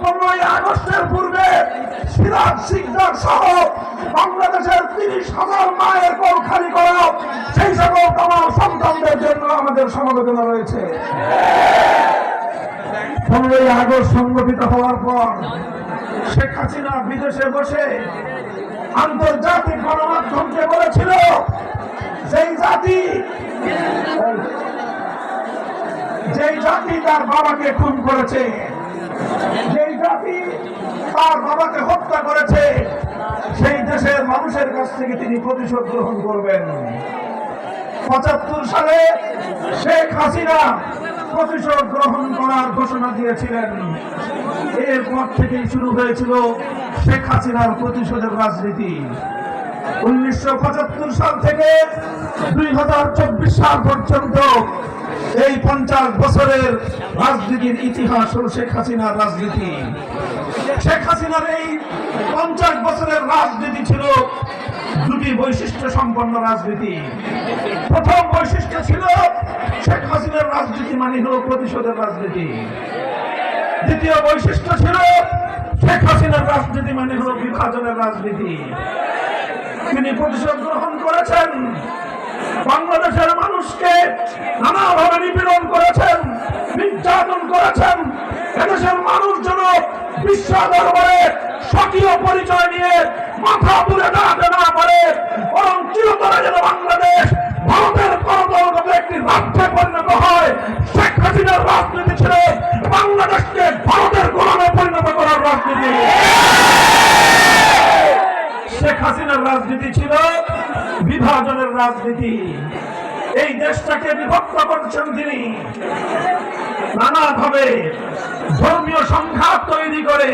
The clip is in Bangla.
পনেরোই আগস্টের পূর্বে সিরাজ সিকদার সহ বাংলাদেশের তিরিশ হাজার মায়ের কোল খালি করা সেই সকল তোমার সন্তানদের জন্য আমাদের সমবেদনা রয়েছে। পনেরোই আগস্ট সংগঠিত হওয়ার পর শেখ হাসিনা বিদেশে বসে আন্তর্জাতিক গণমাধ্যমকে বলেছিল, যেই জাতি যেই জাতি তার বাবাকে খুন করেছে তার বাবাকে হত্যা করেছে, সেই দেশের মানুষের কাছ থেকে তিনি প্রতিশোধ গ্রহণ করবেন। পঁচাত্তর সালে শেখ হাসিনা প্রতিশোধ গ্রহণ করার ঘোষণা দিয়েছিলেন। এরপর থেকেই শুরু হয়েছিল শেখ হাসিনার প্রতিশোধের রাজনীতি। উনিশশো পঁচাত্তর সাল থেকে দুই হাজার চব্বিশ সাল পর্যন্ত এই পঞ্চাশ বছরের রাজনীতির ইতিহাস হল শেখ হাসিনার রাজনীতি। শেখ হাসিনার এই পঞ্চাশ বছরের রাজনীতি ছিল দুটি বৈশিষ্ট্য সম্পন্ন রাজনীতি। প্রথম বৈশিষ্ট্য ছিল শেখ হাসিনার রাজনীতি মানে হল প্রতিশোধের রাজনীতি। দ্বিতীয় বৈশিষ্ট্য ছিল শেখ হাসিনার রাজনীতি মানে হল বিভাজনের রাজনীতি। তিনি প্রতিশোধ গ্রহণ করেছেন, বাংলাদেশের মানুষকে নানাভাবে নিপীড়ন করেছেন, নির্যাতন করেছেন, এদেশের মানুষ বিশ্ব দরবারে স্বকীয় পরিচয় নিয়ে মাথা তুলে দাঁড়াতে না পারে, বরং চিরতরে যেন বাংলাদেশ ভারতের করতলগত একটি রাজ্যে পরিণত হয়। শেখ হাসিনার রাজনীতি ছিল বাংলাদেশকে ভারতের গোলামে পরিণত করার রাজনীতি। শেখ হাসিনার রাজনীতি ছিল বিভাজনের রাজনীতি। এই দেশটাকে বিভক্ত করছেন তিনি। নানাভাবে সংঘাত তৈরি করে।